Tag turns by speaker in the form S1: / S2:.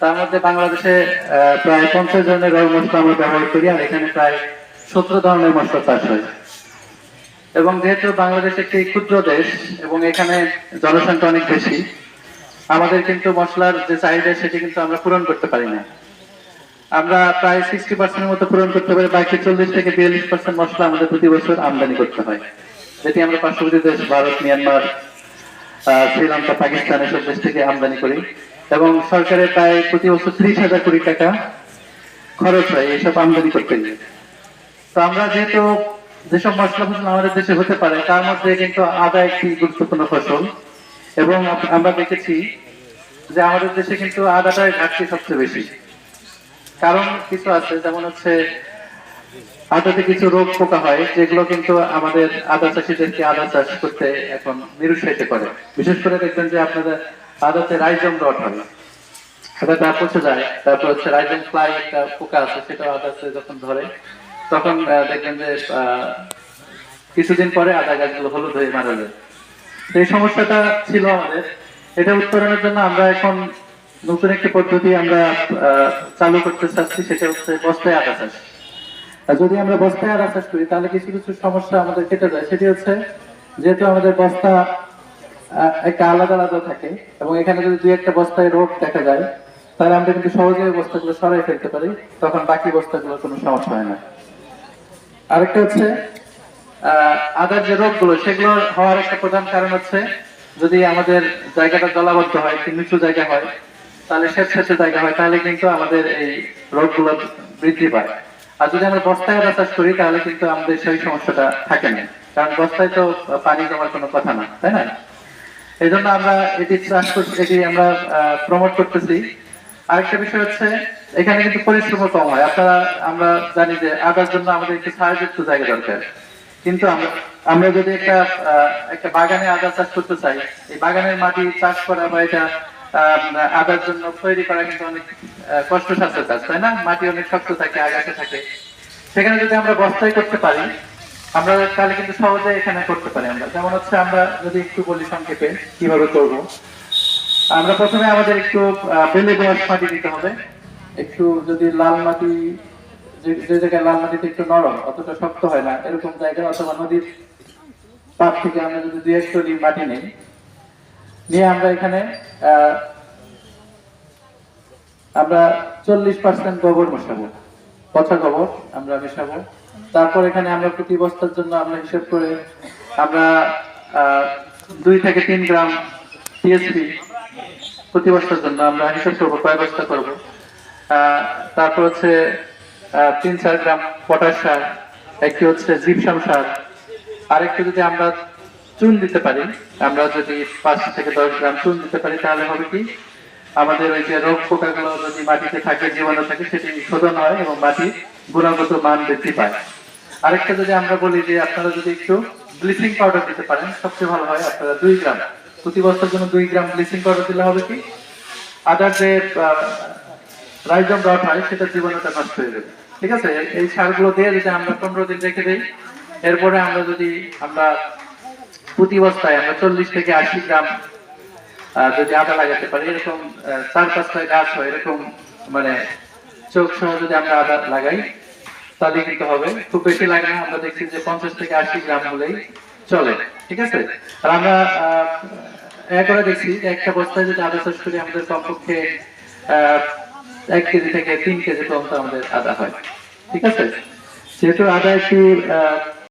S1: তার মধ্যে বাংলাদেশে প্রায় পঞ্চাশ রং মশলা আমরা ব্যবহার করি আর এখানে প্রায় সতেরো ধরনের মশলা চাষ হয়। এবং যেহেতু বাংলাদেশ একটি ক্ষুদ্র দেশ এবং এখানে জনসংখ্যা অনেক বেশি, আমাদের কিন্তু মশলার যে চাহিদা সেটি কিন্তু আমরা পূরণ করতে পারি না। আমরা প্রায় সিক্সটি পার্সেন্টের মতো পূরণ করতে পারি, বাকি চল্লিশ থেকে বিয়াল্লিশ পার্সেন্ট মশলা আমাদের প্রতি বছর আমদানি করতে হয়। যেটি আমরা পার্শ্ববর্তী দেশ ভারত, মিয়ানমার শ্রীলঙ্কা, পাকিস্তান এসব দেশ থেকে আমদানি করি। এবং সরকারের প্রায় প্রতি বছর ত্রিশ হাজার কোটি টাকা খরচ হয় এইসব আমদানি করতে গিয়ে। তো আমরা যেহেতু যেসব মশলা ফসল আমাদের দেশে হতে পারে, তার মধ্যে কিন্তু আদা একটি গুরুত্বপূর্ণ ফসল। এবং আমরা দেখেছি যে আমাদের দেশে কিন্তু আদাটার ঘাটতি সবচেয়ে বেশি। কারণ কিছু আছে, যেমন হচ্ছে আদাতে কিছু রোগ পোকা হয়, যেগুলো কিন্তু আমাদের আদা চাষিদেরকে আদা চাষ করতে এখন নিরুৎসাহিত করে। বিশেষ করে দেখবেন যে আপনাদের আদাতে রাইজম রট হয় আদাটা পচে যায়। তারপর হচ্ছে রাইজম ফ্লাই একটা পোকা আছে সেটা আদাতে যখন ধরে, তখন দেখবেন যে কিছুদিন পরে আদা গাছগুলো হলুদ হয়ে মারা যায়। তো এই সমস্যাটা ছিল আমাদের। এটা উত্তরণের জন্য আমরা এখন নতুন একটি পদ্ধতি আমরা চালু করতে চাচ্ছি, সেটা হচ্ছে বস্তায় আদা চাষ। যদি আমরা বস্তায় আদা চাষ করি, তাহলে কিছু কিছু সমস্যা আমাদের কেটে যায়। সেটি হচ্ছে, যেহেতু আমাদের বস্তা একটা আলাদা আলাদা থাকে এবং এখানে যদি দুই একটা বস্তায় রোগ দেখা যায়, তাহলে আমরা কিন্তু সহজে বস্তাগুলো সরাই ফেলতে পারি, তখন বাকি বস্তাগুলো কোনো সমস্যা হয় না। আরেকটা হচ্ছে আদার যে রোগগুলো, সেগুলো হওয়ার একটা প্রধান কারণ হচ্ছে, যদি আমাদের জায়গাটা জলাবদ্ধ হয়, একটু নিচু জায়গা হয়, তাহলে স্বেচ্ছাসে জায়গা হয়, তাহলে কিন্তু আমাদের এই রোগগুলো বৃদ্ধি পায়। আর যদি আমরা বস্তায় আদা চাষ করি, তাহলে কিন্তু আমাদের সেই সমস্যাটা থাকে না। কারণ বস্তায় তো পানি জমার কোনো কথা না, তাই না? এই জন্য আমরা এটি এটি আমরা প্রমোট করতেছি। আরেকটা বিষয় হচ্ছে, এখানে কিন্তু পরিশ্রম কম হয়। আপনারা, আমরা জানি যে আদার জন্য আমাদের একটু সাহায্যযুক্ত জায়গা দরকার। কিন্তু আমরা যদি একটা একটা বাগানে আদা চাষ করতে চাই, এই বাগানের মাটি চাষ করা বা এটা আদার জন্য তৈরি করা কিন্তু অনেক কষ্টসাধ্য কাজ, তাই না? মাটি অনেক শক্ত থাকে, আগাতে থাকে। সেখানে যদি আমরা বস্তায় করতে পারি আমরা তাহলে কিন্তু সহজে এখানে করতে পারি আমরা। যেমন হচ্ছে আমরা যদি একটু বলি সংক্ষেপে কীভাবে করব। আমরা প্রথমে আমাদের একটু বেলে দোয়াশ মাটি দিতে হবে। একটু যদি লাল মাটি, যে- জায়গায় লাল মাটিতে একটু নরম, অতটা শক্ত হয় না, এরকম জায়গায় অথবা নদীর পাড় থেকে আমরা যদি দুই এক টলি মাটি নিই, নিয়ে আমরা এখানে আমরা চল্লিশ পার্সেন্ট গোবর মেশাবো পচা গোবর আমরা মেশাবো। তারপর এখানে আমরা প্রতি বস্তার জন্য আমরা হিসেব করে আমরা দুই থেকে তিন গ্রাম টিএসপি প্রতি বস্তার জন্য আমরা হিসেব করব, কয় বস্তা করব। তারপর হচ্ছে তিন চার গ্রাম পটাশ সার, একটি হচ্ছে জিপসাম সার, আরেকটু যদি আমরা চুন দিতে পারি, আমরা যদি পাঁচ থেকে দশ গ্রাম চুন দিতে পারি, তাহলে হবে কি? আমাদের ওই যে রোগ পোকাগুলো যদি মাটিতে থাকে, জীবাণু থাকে, সেটি শোধন হয় এবং মাটির গুণগত মান বৃদ্ধি পায়। আরেকটা যদি আমরা বলি যে আপনারা যদি একটু ব্লিচিং পাউডার দিতে পারেন, সবচেয়ে ভালো হয় আপনারা দুই গ্রাম। প্রতি বছর জন্য দুই গ্রাম ব্লিচিং পাউডার দিলে হবে কি? আদার যে রাইজম রট হয়, সেটা জীবাণুটা নষ্ট হয়ে যাবে। ঠিক আছে? এই- সারগুলো দিয়ে যদি আমরা পনেরো দিন রেখে দিই, এরপরে আমরা যদি আমরা প্রতি বস্তায় আমরা চল্লিশ থেকে আশি গ্রাম যদি আদা লাগাতে পারি এরকম চার পাঁচটা গাছ হয় এরকম মানে চোখ সহ যদি আমরা আদা লাগাই তাহলে কিন্তু হবে। খুব বেশি লাগে না আমরা দেখছি যে পঞ্চাশ থেকে আশি গ্রাম হলেই চলে ঠিক আছে? আর আমরা আহ, এ করে দেখছি একটা বস্তায় যদি আদা চাষ করি আমাদের কমপক্ষে এক কেজি থেকে তিন কেজি পর্যন্ত আমাদের আদা হয় ঠিক আছে? যেহেতু আদা একটি